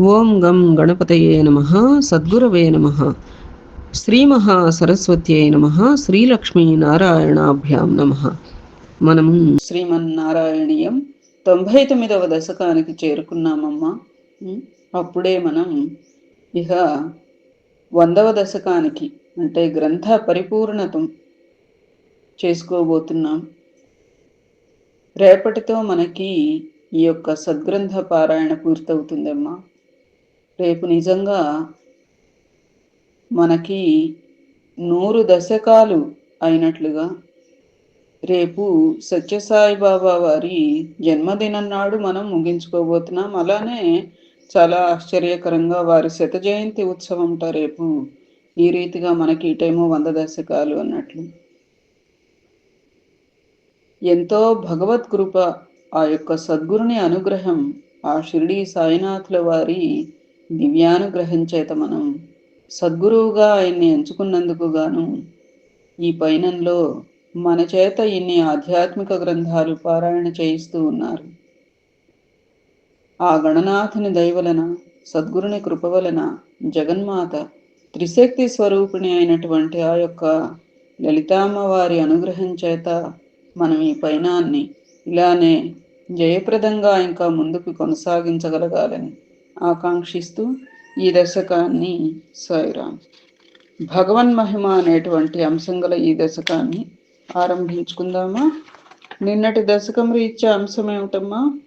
ఓం గం గణపతయే నమ సద్గురవే నమ. శ్రీమహాసరస్వత్యై నమ శ్రీలక్ష్మీనారాయణాభ్యాం నమ. మనము శ్రీమన్నారాయణీయం తొంభై తొమ్మిదవ దశకానికి చేరుకున్నామమ్మా. అప్పుడే మనం ఇక వందవ దశకానికి అంటే గ్రంథ పరిపూర్ణతం చేసుకోబోతున్నాం. రేపటితో మనకి ఈ యొక్క సద్గ్రంథ పారాయణ పూర్తవుతుందమ్మా. రేపు నిజంగా మనకి నూరు దశకాలు అయినట్లుగా రేపు సత్యసాయి బాబా వారి జన్మదినం నాడు మనం ముగించుకోబోతున్నాం. అలానే చాలా ఆశ్చర్యకరంగా వారి శత జయంతి ఉత్సవంట రేపు ఈ రీతిగా మనకి ఇటేమో వంద దశకాలు అన్నట్లు. ఎంతో భగవత్ కృప ఆ యొక్క సద్గురుని అనుగ్రహం ఆ షిరిడి సాయినాథుల వారి దివ్యానుగ్రహం చేత మనం సద్గురువుగా ఆయన్ని ఎంచుకున్నందుకు గాను ఈ పైనంలో మన చేత ఇన్ని ఆధ్యాత్మిక గ్రంథాలు పారాయణ చేయిస్తూ ఉన్నారు. ఆ గణనాథుని దయవలన సద్గురుని కృప వలన జగన్మాత త్రిశక్తి స్వరూపిణి అయినటువంటి ఆ యొక్క లలితామ్మ వారి అనుగ్రహం చేత మనం ఈ పయనాన్ని ఇలానే జయప్రదంగా ఇంకా ముందుకు కొనసాగించగలగాలని ఆకాంక్షిస్తూ ఈ దశకాన్ని సాయిరాం. భగవన్ మహిమ అనేటువంటి అంశం గల ఈ దశకాన్ని ఆరంభించుకుందామా? నిన్నటి దశకం ఇచ్చే అంశం ఏమిటమ్మా?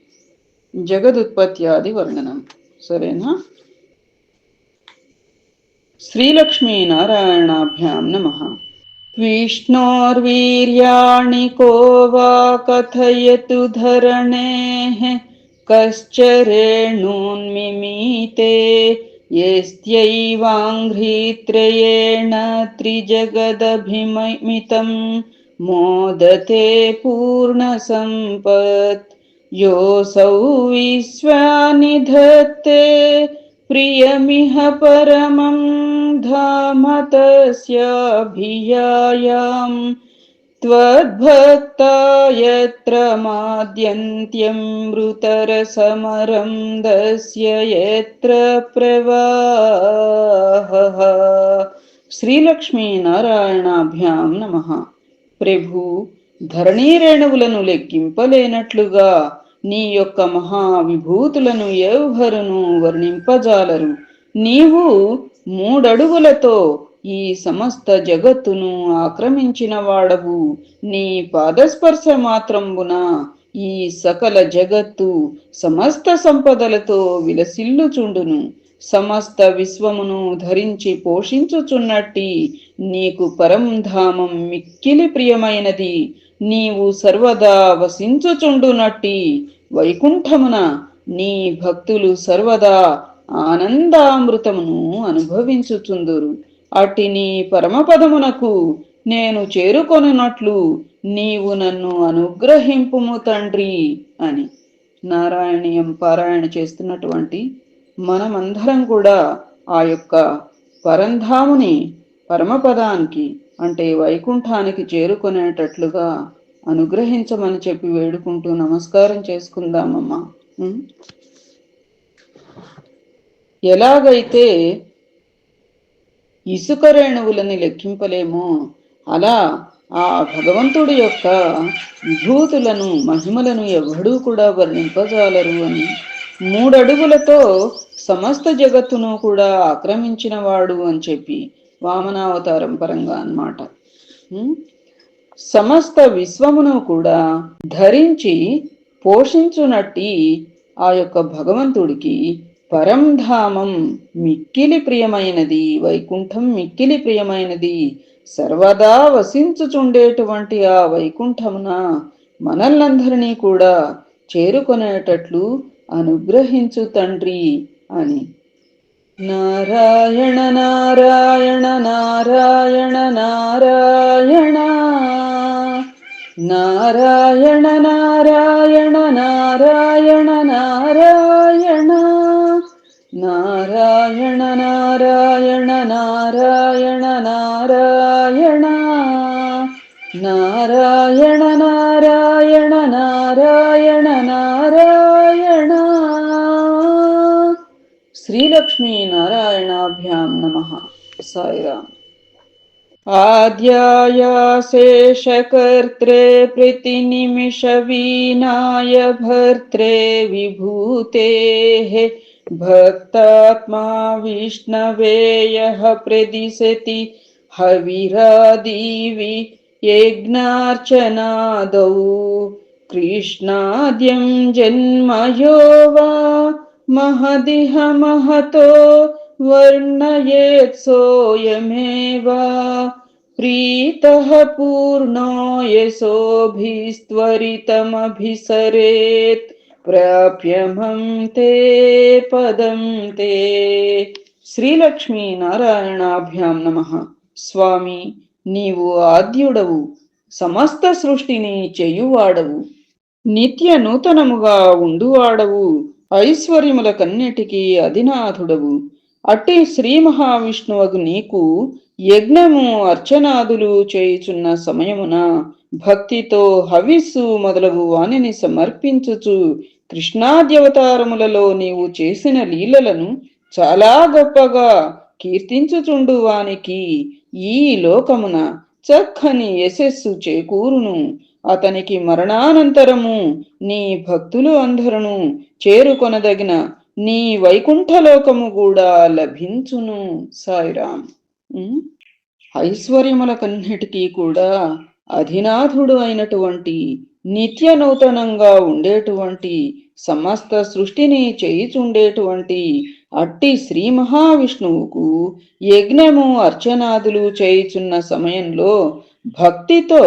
జగదుత్పత్తి ఆది వర్ణనం. సరేనా? శ్రీలక్ష్మీనారాయణాభ్యాం నమ. విష్ణోర్వీర్యాణి కో వా కథయతు ధరణే कश्च रेणून्मिमीते यस्त्यैवाङ्घ्रित्रयेण त्रिजगदभिमितं मोदते पूर्णसम्पत्। योऽसौ विश्वानि धत्ते प्रियमिह परमं धाम तस्याभियायां त्वद्भक्ता यत्र माद्यन्त्यमृतरसमरं दस्य यत्र प्रवाहः శ్రీలక్ష్మీనారాయణాభ్యాం నమ ప్రభు ధరణీరేణువులను లెక్కింపలేనట్లుగా నీ యొక్క మహా విభూతులను ఎవ్వరును వర్ణింపజాలరు నీవు మూడడుగులతో ఈ సమస్త జగత్తును ఆక్రమించిన వాడవు. నీ పాదస్పర్శ మాత్రంబున ఈ సకల జగత్తు సమస్త సంపదలతో విలసిల్లుచుండును. సమస్త విశ్వమును ధరించి పోషించుచున్నట్టి నీకు పరంధామం మిక్కిలి ప్రియమైనది. నీవు సర్వదా వసించుచుండునట్టి వైకుంఠమున నీ భక్తులు సర్వదా ఆనందామృతమును అనుభవించుచుందురు. అట్టి నీ పరమపదమునకు నేను చేరుకొనున్నట్లు నీవు నన్ను అనుగ్రహింపుము తండ్రి అని. నారాయణీయం పారాయణ చేస్తున్నటువంటి మనమందరం కూడా ఆ యొక్క పరంధాముని పరమపదానికి అంటే వైకుంఠానికి చేరుకునేటట్లుగా అనుగ్రహించమని చెప్పి వేడుకుంటూ నమస్కారం చేసుకుందామమ్మా. ఎలాగైతే ఇసుక రేణువులని లెక్కింపలేము. అలా ఆ భగవంతుడి యొక్క విభూతులను మహిమలను ఎవడూ కూడా వర్ణింపజాలరు అని మూడడుగులతో సమస్త జగత్తును కూడా ఆక్రమించినవాడు అని చెప్పి వామనావతారం పరంగా అన్నమాట. సమస్త విశ్వమును కూడా ధరించి పోషించునట్టి ఆ యొక్క భగవంతుడికి పరంధామం మిక్కిలి ప్రియమైనది వైకుంఠం మిక్కిలి ప్రియమైనది సర్వదా వసించుచుండేటువంటి ఆ వైకుంఠమున మనల్నందరినీ కూడా చేరుకునేటట్లు అనుగ్రహించు తండ్రి అని. నారాయణ నారాయణ నారాయణ నారాయణ. నారాయణ నారాయణ నారాయణ నారాయణ. नारायण नारायण नारायण नारायण। नारायण नारायण नारायण नारायण। श्रीलक्ष्मी नारायणाभ्यां नमः। साईराम। आद्यायाशेषकर्त्रे प्रतिनिमिषवीनाय भर्त्रे विभूतेः भक्तात्मा विष्णवे यः प्रदिशति हविरादिवि यज्ञार्चनादौ। कृष्णाद्यं जन्मयो वा महदिह महतो वर्णयेत् सोऽयमेव। प्रीतः पूर्णो यशोभिस्त्वरितमभिसरेत्। ప్రాప్యమం తే పదం తే శ్రీలక్ష్మీ నారాయణాభ్యాం నమ. స్వామి నీవు ఆద్యుడవు. సమస్త సృష్టిని చేయువాడవు. నిత్య నూతనముగా ఉండువాడవు. ఐశ్వర్యములకన్నిటికీ అధినాథుడవు. అట్టి శ్రీ మహావిష్ణువకు నీకు యజ్ఞము అర్చనాదులు చేయుచున్న సమయమున భక్తితో హవిస్సు మొదలగు వాణిని సమర్పించుచు కృష్ణాద్యవతారములలో నీవు చేసిన లీలలను చాలా గొప్పగా కీర్తించుచుండు వానికి ఈ లోకమున చక్కని యశస్సు చేకూరును. అతనికి మరణానంతరము నీ భక్తులు అందరును చేరుకొనదగిన నీ వైకుంఠలోకము కూడా లభించును సాయిరామ్ ఐశ్వర్యములకన్నిటికీ కూడా అధినాథుడు అయినటువంటి నిత్య నూతనంగా ఉండేటువంటి సమస్త సృష్టిని చేయుచుండేటువంటి అట్టి శ్రీ మహావిష్ణువుకు యజ్ఞము అర్చనాదులు చేయుచున్న సమయంలో భక్తితో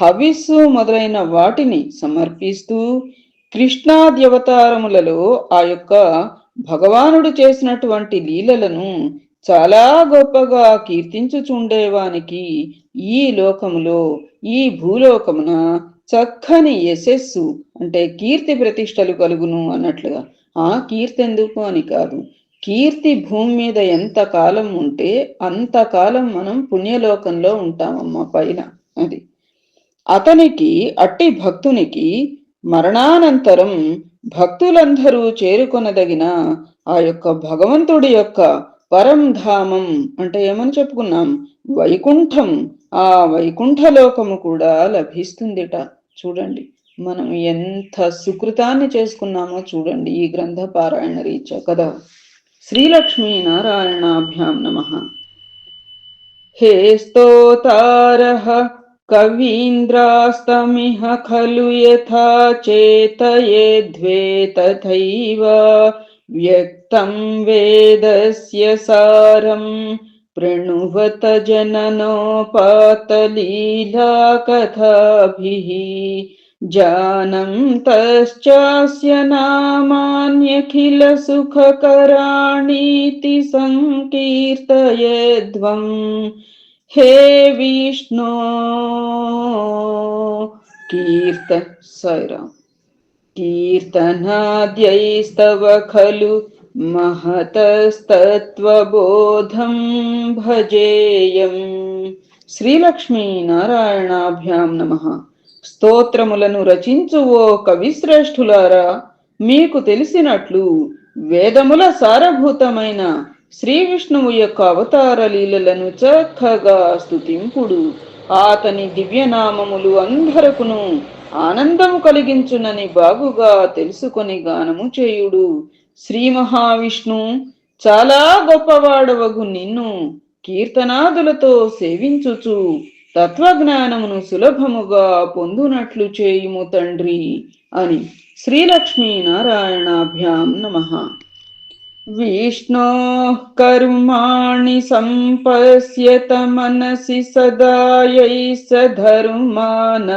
హవిస్సు మొదలైన వాటిని సమర్పిస్తూ కృష్ణాద్యవతారములలో ఆ యొక్క భగవానుడు చేసినటువంటి లీలలను చాలా గొప్పగా కీర్తించుచుండేవానికి ఈ లోకములో ఈ భూలోకమున చక్కని యశస్సు అంటే కీర్తి ప్రతిష్టలు కలుగును అన్నట్లుగా. ఆ కీర్తి ఎందుకు అని కాదు. కీర్తి భూమి మీద ఎంత కాలం ఉంటే అంతకాలం మనం పుణ్యలోకంలో ఉంటామమ్మ పైన అది. అతనికి అట్టి భక్తునికి మరణానంతరం భక్తులందరూ చేరుకొనదగిన ఆ యొక్క భగవంతుడి యొక్క పరంధామం అంటే ఏమని చెప్పుకున్నాం? వైకుంఠం. ఆ వైకుంఠలోకము కూడా లభిస్తుందిట. చూడండి. మనం ఎంత సుకృతాన్ని చేసుకున్నామో చూడండి ఈ గ్రంథ పారాయణ రీత్యా కదా. శ్రీలక్ష్మీ నారాయణాభ్యాం నమ. హే స్తోతారః కవీంద్రాస్తమిహ ఖలు యథా చేతయేద్వే తథైవ వ్యక్తం వేదస్య సారం प्रणुवत जननोपातलीला कथाभिः जानन्तश्चास्य नामान्यखिलसुखकराणीति सङ्कीर्तयध्वम् हे विष्णो कीर्त सैराम् कीर्तनाद्यैस्तव खलु महतस्तत्त्वबोधं భజేయం శ్రీలక్ష్మీ నారాయణాభ్యాం నమ స్తోత్రములను రచించు ఓ కవిశ్రేష్ఠులారా మీకు తెలిసినట్లు వేదముల సారభూతమైన శ్రీ విష్ణువు యొక్క అవతార లీలలను చక్కగా స్తుతింపుడు అతని దివ్యనామములు అందరకును ఆనందము కలిగించునని బాగుగా తెలుసుకొని గానము చేయుడు శ్రీ మహావిష్ణు చాలా గొప్పవాడవగు నిన్ను కీర్తనాదులతో సేవించుచు తత్వజ్ఞానమును సులభముగా పొందునట్లు చేయుము తండ్రి అని శ్రీలక్ష్మీ నారాయణాభ్యాం నమ. విష్ణో కర్మాణి సంపశ్యత మనసి సదాయై స ధర్మానబధ్నాత్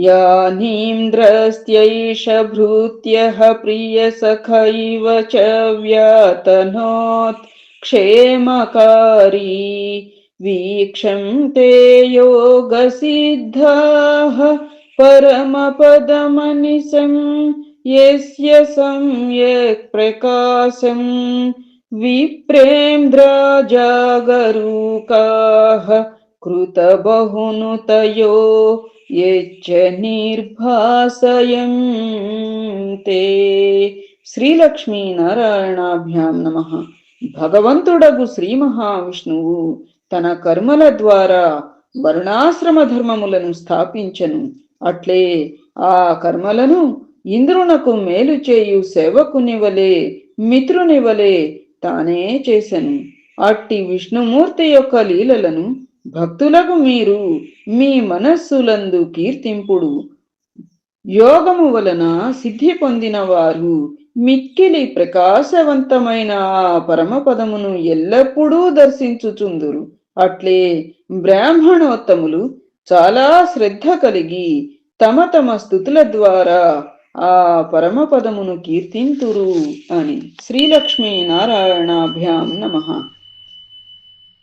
यानीन्द्रस्त्यैष भृत्यः प्रियसखैव च व्यातनोत्। क्षेमकारी वीक्षन्ते योगसिद्धाः। परमपदमनिशं यस्य सम्यक् प्रकाशम् विप्रेन्द्राजागरूकाः कृतबहुनुतयो యచ్చ నిర్భాసయం తే శ్రీలక్ష్మీ నారాయణాభ్యాం నమ. భగవంతుడగు శ్రీ మహావిష్ణువు తన కర్మల ద్వారా వర్ణాశ్రమ ధర్మములను స్థాపించను. అట్లే ఆ కర్మలను ఇంద్రునకు మేలు చేయు సేవకునివలే మిత్రునివలే తానే చేసెను. అట్టి విష్ణుమూర్తి యొక్క లీలలను భక్తులకు మీరు మీ మనస్సులందు కీర్తింపుడు. యోగము వలన సిద్ధి పొందిన వారు మిక్కిలి ప్రకాశవంతమైన ఆ పరమపదమును ఎల్లప్పుడూ దర్శించుచుందురు. అట్లే బ్రాహ్మణోత్తములు చాలా శ్రద్ధ కలిగి తమ తమ స్థుతుల ద్వారా ఆ పరమపదమును కీర్తింతురు అని శ్రీలక్ష్మీ నారాయణాభ్యాం నమ.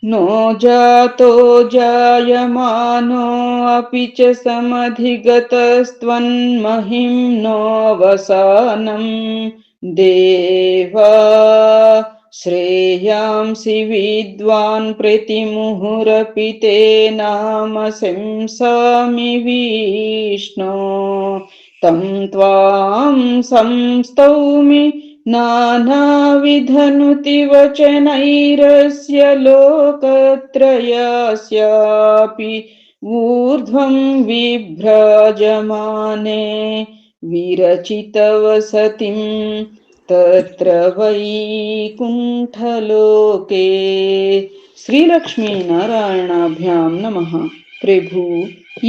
नो जातो जायमानो अपि च समधिगतस्त्वन्महिं नोऽवसानं देवा श्रेयांसि विद्वान् प्रतिमुहुरपि ते नाम शंसामि विष्णो। तं त्वां संस्तौमि नानाविधनुतिवचनैरस्य लोकत्रयस्यापि ऊर्ध्वं विभ्राजमाने विरचितवसतिं तत्र वैकुण्ठलोके శ్రీలక్ష్మీనారాయణాభ్యాం నమ ప్రభు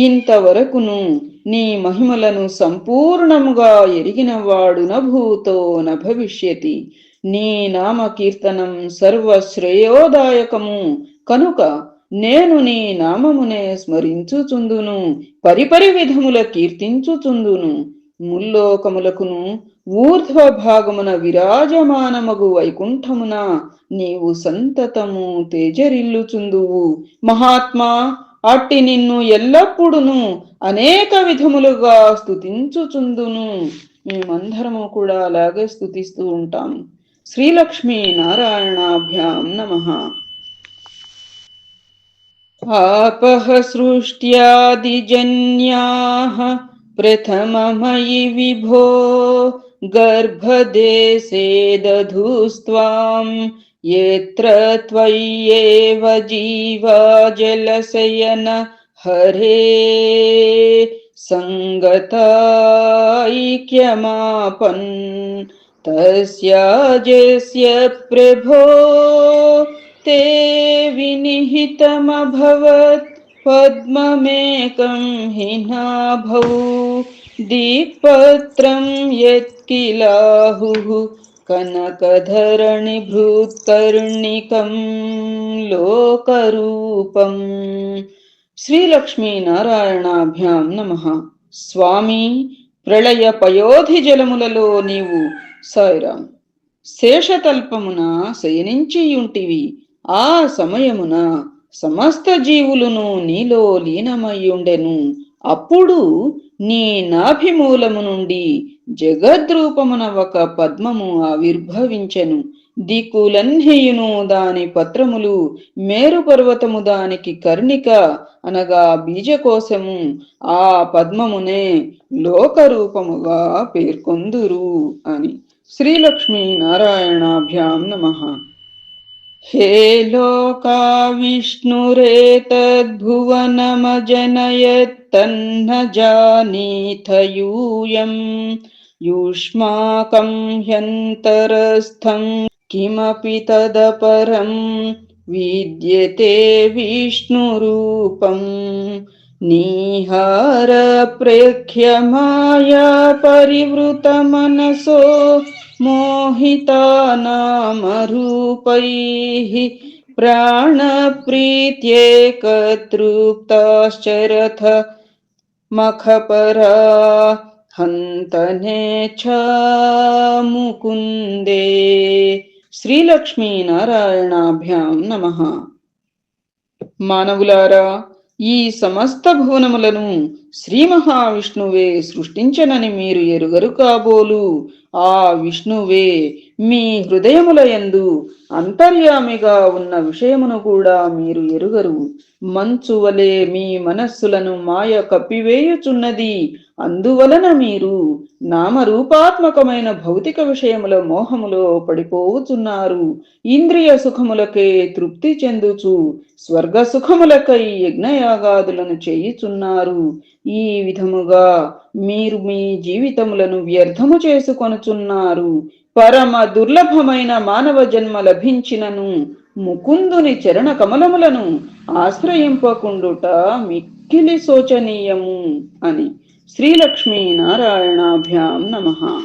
ఇంతవరకును నీ మహిమలను సంపూర్ణముగా ఎరిగినవాడు నభూతో న భవిష్యతి. నీ నామ కీర్తనం సర్వశ్రేయోదాయకము. కనుక నేను నీ నామమునే స్మరించుచుందును పరిపరి విధముల కీర్తించుచుందును. ముల్లోకములకును ఊర్ధ్వ భాగమున విరాజమానమగు వైకుంఠమున నీవు సంతతము తేజరిల్లుచుందువు. మహాత్మా అట్టి నిన్ను ఎల్లప్పుడును అనేక విధములుగా స్తుతించుచుందును మేమందరము కూడా అలాగే స్తుతిస్తూ ఉంటాం శ్రీలక్ష్మీ నారాయణాభ్యాం నమ आपः सृष्ट्यादिजन्याः प्रथममयि विभो गर्भदेशे दधुस्त्वां यत्र त्वय्येव जीवा जलशयन हरे सङ्गतायैक्यमापन् तस्याजस्य प्रभो ते विनिहितमभवत् पद्ममेकं हि नाभौ दीपत्रं यत्किलाहुः कनकधरणिभृत्कर्णिकं लोकरूपम् శ్రీలక్ష్మీనారాయణాభ్యాం నమ. స్వామి ప్రళయ పయోధి జలములలో నీవు సాయిరాం. శేషతల్పమున శయనించియుంటివి ఆ సమయమున సమస్త జీవులను నీలో లీనమయ్యుండెను. అప్పుడు నీ నాభిమూలము నుండి జగద్రూపమున ఒక పద్మము ఆవిర్భవించెను. దిక్కులన్నియును దాని పత్రములు మేరు పర్వతము దానికి కర్ణిక అనగా బీజకోశము. ఆ పద్మమునే లోకరూపముగా పేర్కొందురు అని శ్రీలక్ష్మీ నారాయణాభ్యాం నమ. హే లోకా విష్ణురేతద్భువనమజనయత్తన్న జానీథయూయం యూష్మాకం హ్యంతరస్థం किमपि तदपरं विद्यते विष्णुरूपम्। निहारप्रेक्ष्यमाया परिवृतमनसो मोहितानामरूपैः। प्राणप्रीत्येकतृप्ताश्चरथ मखपरा हन्तने च मुकुन्दे శ్రీలక్ష్మీనారాయణాభ్యాం నమ. మానవులారా ఈ సమస్త భువనములను శ్రీ మహావిష్ణువే సృష్టించనని మీరు ఎరుగరు కాబోలు. ఆ విష్ణువే మీ హృదయముల యందు అంతర్యామిగా ఉన్న విషయమును కూడా మీరు ఎరుగరు. మంచు వలె మీ మనస్సులను మాయ కప్పివేయుచున్నది. అందువలన మీరు నామరూపాత్మకమైన భౌతిక విషయముల మోహములో పడిపోవుచున్నారు. ఇంద్రియ సుఖములకే తృప్తి చెందుచు స్వర్గ సుఖములకై యజ్ఞయాగాదులను చేయుచున్నారు. ఈ విధముగా మీరు మీ జీవితములను వ్యర్థము చేసుకొనుచున్నారు. పరమ దుర్లభమైన మానవ జన్మ లభించినను ముకుందుని చరణ కమలములను ఆశ్రయింపకుండుట మిక్కిలి శోచనీయము అని శ్రీలక్ష్మీ నారాయణాభ్యాం నమ.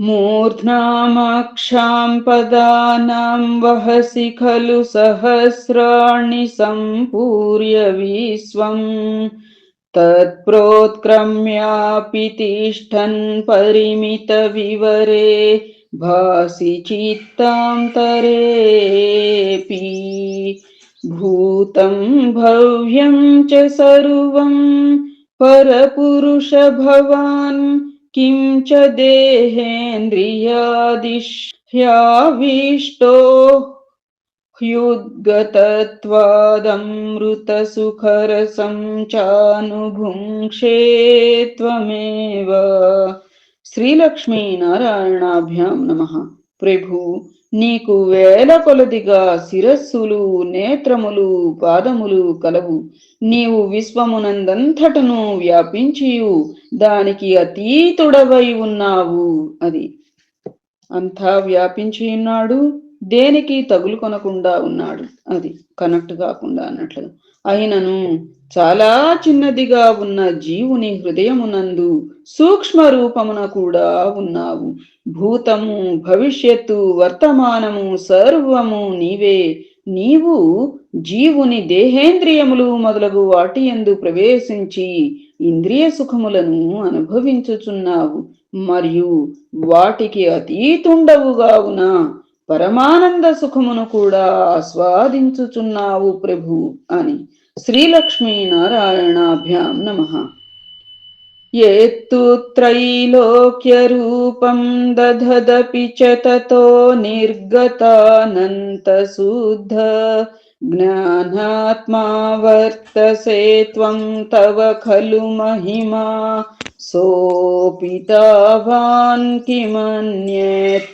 మూర్ధ్నామాక్షాం పదానాం వహసి ఖలు సహస్రాణి సంపూర్య విశ్వం. तत्प्रोत्क्रम्यापि तिष्ठन् परिमितविवरे भासि चित्तान्तरेऽपि भूतं भव्यं च सर्वं परपुरुष भवान् किं च देहेन्द्रियादिह्याविष्टो ह्युद्गतत्वादमृतसुखरसं चानुभुङ्क्षे त्वमेव శ్రీలక్ష్మీనారాయణాభ్యాం నమ ప్రభు నీకు వేల కొలదిగా శిరస్సులు నేత్రములు పాదములు కలవు నీవు విశ్వమునందంతటను వ్యాపించియు దానికి అతీతుడవై ఉన్నావు అది అంతా వ్యాపించి ఉన్నాడు దేనికి తగులు కొనకుండా ఉన్నాడు? అది కనెక్ట్ కాకుండా అన్నట్లు అయినను చాలా చిన్నదిగా ఉన్న జీవుని హృదయమునందు సూక్ష్మ రూపమున కూడా ఉన్నావు. భూతము భవిష్యత్తు వర్తమానము సర్వము నీవే. నీవు జీవుని దేహేంద్రియములు మొదలగు వాటి ఎందు ప్రవేశించి ఇంద్రియ సుఖములను అనుభవించుచున్నావు. మరియు వాటికి అతీతుండవుగావున పరమానంద సుఖమును కూడా ఆస్వాదించుచున్నావు ప్రభు అని శ్రీలక్ష్మీ నారాయణాభ్యాం నమ. ఎత్తు త్రైలోక్యరూపం దధదపి చ తతో నిర్గతానంతశూద్ధ జ్ఞానాత్మా వర్తసే త్వం తవ ఖలు మహిమా. సోపితావాన్ కిమన్యేత్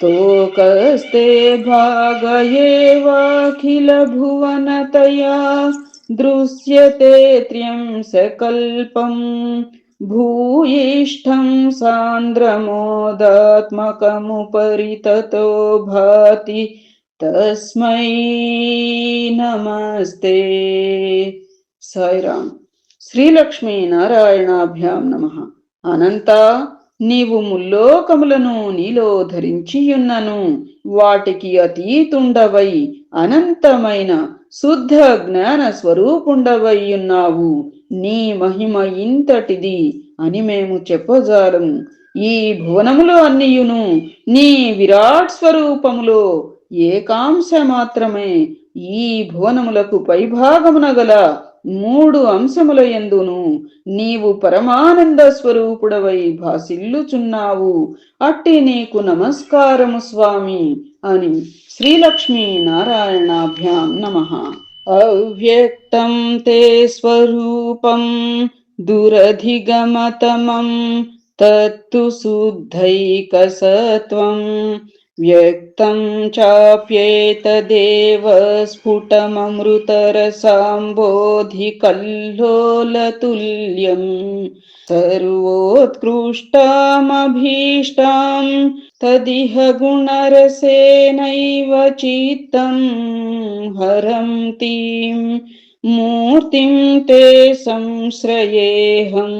तो कस्ते भागये स्तोकस्ते भागयेवाखिलभुवनतया दृश्यते त्र्यंसकल्पम् भूयिष्ठं सान्द्रमोदात्मकमुपरि ततो भाति तस्मै नमस्ते। साईराम। श्रीलक्ष्मी नारायणाभ्यां नमः। अनन्ता నీవు ముల్లోకములను నీలో ధరించియున్నను. వాటికి అతీతుండవై అనంతమైన శుద్ధ జ్ఞాన స్వరూపుండవై ఉన్నావు నీ మహిమ ఇంతటిది అని మేము చెప్పజాలము. ఈ భువనములో అన్నియును నీ విరాట్ స్వరూపములో ఏకాంశ మాత్రమే ఈ భువనములకు పైభాగమున గల మూడు అంశముల ఎందును నీవు పరమానంద స్వరూపుడవై భాసిల్లుచున్నావు. అట్టి నీకు నమస్కారము స్వామి అని శ్రీలక్ష్మీ నారాయణాభ్యాం నమ. అవ్యక్తం తే స్వరూపం దురధిగమతమం తత్తు శుద్ధైకసత్వం व्यक्तं चाप्येतदेव स्फुटममृतरसाम्बोधिकल्लोलतुल्यम् सर्वोत्कृष्टामभीष्टां तदिह गुणरसेनैव चित्तं हरन्तीं मूर्तिं ते संश्रयेऽहं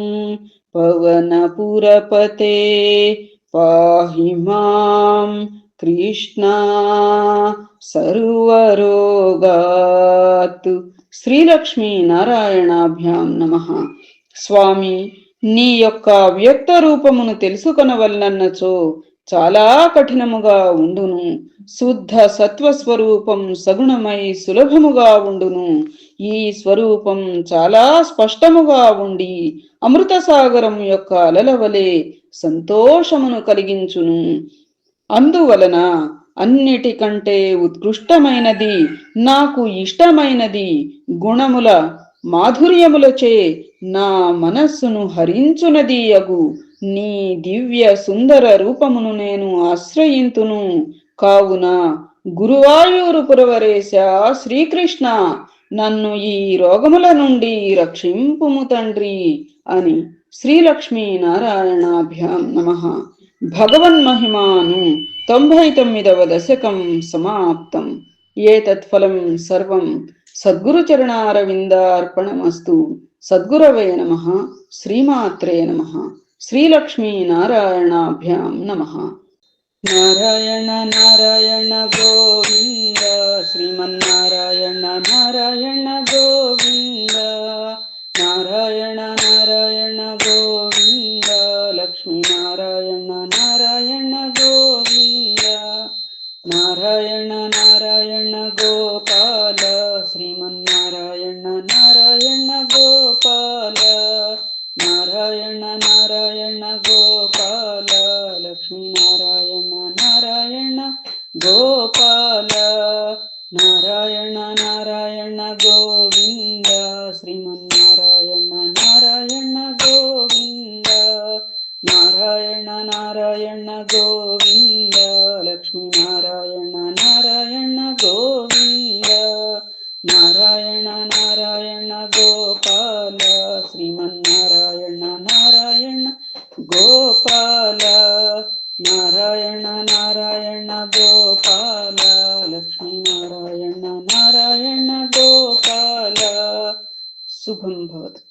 पवनपुरपते पाहि माम् మాం కృష్ణ సర్వరోగాత్. శ్రీలక్ష్మీ నారాయణాభ్యాం నమ. స్వామి నీ యొక్క వ్యక్త రూపమును తెలుసుకొనవలనన్నచో చాలా కఠినముగా ఉండును. శుద్ధ సత్వస్వరూపం సగుణమై సులభముగా ఉండును. ఈ స్వరూపం చాలా స్పష్టముగా ఉండి అమృత సాగరం యొక్క అలల వలె సంతోషమును కలిగించును. అందువలన అన్నిటికంటే ఉత్కృష్టమైనది నాకు ఇష్టమైనది గుణముల మాధుర్యములచే నా మనస్సును హరించునది అగు నీ దివ్య సుందర రూపమును నేను ఆశ్రయింతును. కావున గురువాయూరు పురవరేశ శ్రీకృష్ణ నన్ను ఈ రోగముల నుండి రక్షింపుము తండ్రి అని శ్రీలక్ష్మీ నారాయణాభ్యాం నమ. భగవన్మహిమాను తొంభై తొమ్మిదవ దశకం సమాప్తం. ఏతత్ఫలం సర్వం సద్గురుచరణారవిందార్పణమస్తు సద్గురవే నమ. శ్రీమాత్రే నమ. శ్రీలక్ష్మీ నారాయణాభ్యాం నమ. నారాయణ నారాయణ గోవింద. శ్రీమన్నారాయణ నారాయణ నారాయణ నారాయణ గోపాల శ్రీమన్నారాయణ నారాయణ గోపాల నారాయణ నారాయణ గోపాల లక్ష్మీ నారాయణ నారాయణ గోపాల నారాయణ నారాయణ గోవింద శ్రీమన్నారాయణ నారాయణ గోవింద నారాయణ నారాయణ గోవింద. లక్ష్మీ నారాయణ నారాయణ గోవింద. నారాయణ నారాయణ గోపాల. శ్రీమన్నారాయణ నారాయణ గోపాల. నారాయణ నారాయణ గోపాల. లక్ష్మీ నారాయణ నారాయణ గోపాల. శుభం భవతు.